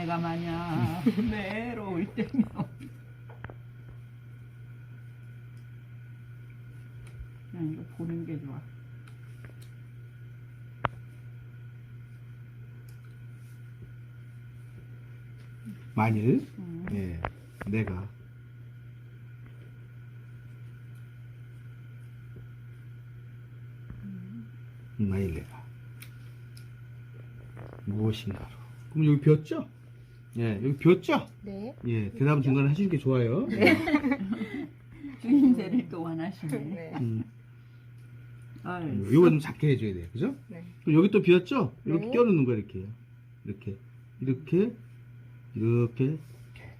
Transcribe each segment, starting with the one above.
내가 마냥 외로울 때면 그냥 이거 보는 게 좋아 만일 음. 예, 내가 만일 내가 무엇인가로 그럼 여기 비었죠? 예, 여기 비었죠? 네. 예, 대답은 중간에 하시는 게 좋아요. 주인세를 또 원하시네 네. 음, 아유, 이거 좀 작게 해줘야 돼요, 그죠? 네. 그럼 여기 또 비었죠? 이렇게 네. 껴놓는 거야, 이렇게. 이렇게. 이렇게. 이렇게. 이렇게.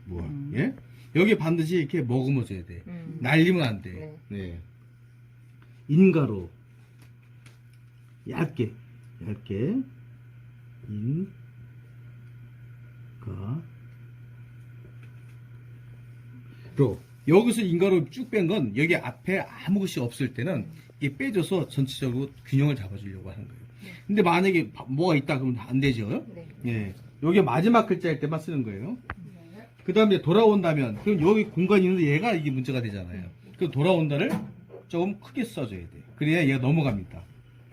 뭐, 음. 예? 여기 반드시 이렇게 머금어줘야 돼. 음. 날리면 안 돼. 네. 네. 인가로. 얇게. 얇게. 인. 가. 로. 여기서 인가로 쭉 뺀 건 여기 앞에 아무 것이 없을 때는 이게 빼줘서 전체적으로 균형을 잡아주려고 하는 거예요. 근데 만약에 바- 뭐가 있다 그러면 안 되죠. 네. 예. 여기 마지막 글자일 때만 쓰는 거예요. 그 다음에 돌아온다면, 그럼 여기 공간이 있는데 얘가 이게 문제가 되잖아요. 그 돌아온다를 조금 크게 써줘야 돼요. 그래야 얘가 넘어갑니다.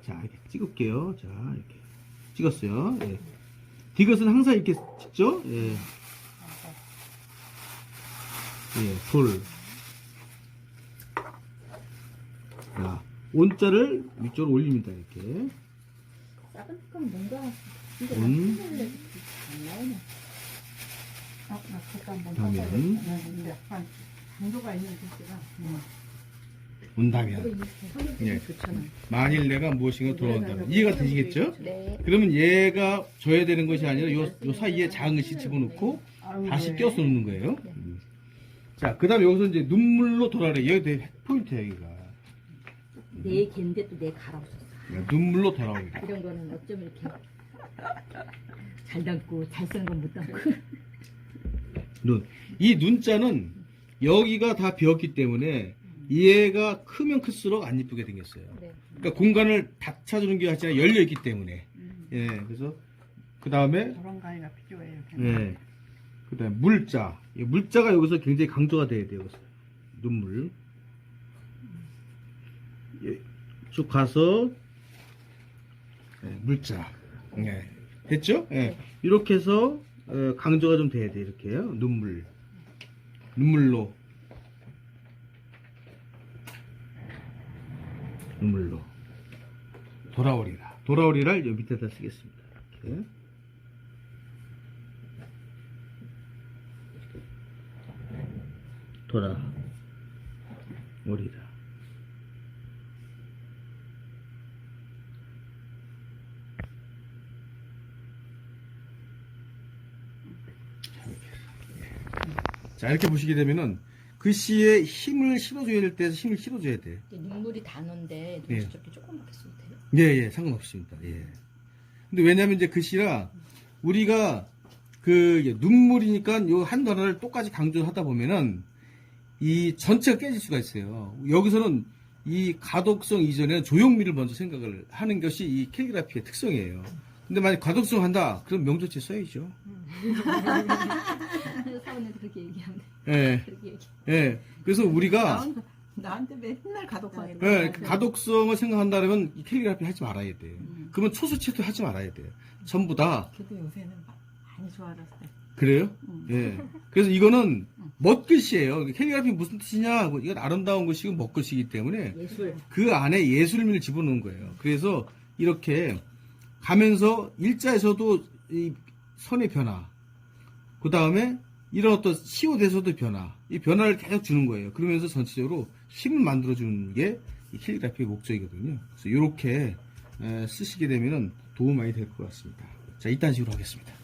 자, 이렇게 찍을게요. 자, 이렇게. 찍었어요. 예. 디귿은 항상 이렇게 찍죠? 예. 예, 돌. 자, 온자를 위쪽으로 올립니다. 이렇게. 뭔가 온. 아, 나 잠깐. 네, 근데 약간 있는 글씨가 음. 온다면. 예. 좋잖아. 만일 내가 무엇인가 돌아온다면. 이해가 되시겠죠? 네. 그러면 얘가 줘야 되는 것이 아니라 요, 요 사이에 작은 글씨 집어넣고 다시 네. 껴서 놓는 거예요. 음. 자, 그 다음에 여기서 이제 눈물로 돌아래. 여기 되게 핵포인트야, 여기가. 내 개인데 또 내 가라 없었어. 눈물로 돌아오기다. 이런 거는 어쩜 이렇게 잘 담고 잘 쓰는 건 못 담고. 눈. 이 눈자는 여기가 다 비었기 때문에 얘가 크면 클수록 안 이쁘게 생겼어요. 네. 그러니까 공간을 닫혀주는 게 아니라 열려있기 때문에. 음, 예, 그래서 그 다음에 저런 가위가 필요해요. 네. 그 다음에 물자. 이 물자가 여기서 굉장히 강조가 돼야 돼요. 눈물. 예, 쭉 가서, 네, 물자. 네. 됐죠? 예. 이렇게 해서, 어, 강조가 좀 돼야 돼. 이렇게 요. 눈물. 눈물로. 눈물로. 돌아오리라. 돌아오리라를 여 밑에다 쓰겠습니다. 이렇게. 돌아 오리라. 자 이렇게 보시게 되면은 글씨에 힘을 실어줘야 될때 힘을 실어줘야 돼. 눈물이 단어인데 네. 눈치 좁게 조금밖에 써도 돼요? 예, 예, 상관없습니다. 예. 근데 왜냐면 이제 글씨라 우리가 그 눈물이니까 요 한 단어를 똑같이 강조하다 보면은 이 전체가 깨질 수가 있어요. 여기서는 이 가독성 이전에는 조형미를 먼저 생각을 하는 것이 이 캘리그라피의 특성이에요. 근데 만약 가독성 한다, 그럼 명조체 써야죠. 사원에서 그렇게 얘기하면 예, 그렇게 얘기. 예. 그래서 우리가 나한테, 나한테 맨날 가독성이 예, 가독성을 생각한다면 이 캘리그라피 하지 말아야 돼요. 음. 그러면 초수체도 하지 말아야 돼요. 전부 다 그래도 요새는 많이 좋아졌어요. 그래요? 음. 예. 그래서 이거는 멋글씨예요. 캘리그라피 무슨 뜻이냐 하고 이건 아름다운 것이고 멋글씨이기 때문에 예술. 그 안에 예술미를 집어넣은 거예요. 그래서 이렇게 가면서 일자에서도 이 선의 변화, 그 다음에 이런 어떤 시옷에서도 변화, 이 변화를 계속 주는 거예요. 그러면서 전체적으로 힘을 만들어주는 게이 캘리그라피의 목적이거든요. 그래서 이렇게 쓰시게 되면 도움 많이 될 것 같습니다. 자, 이딴 식으로 하겠습니다.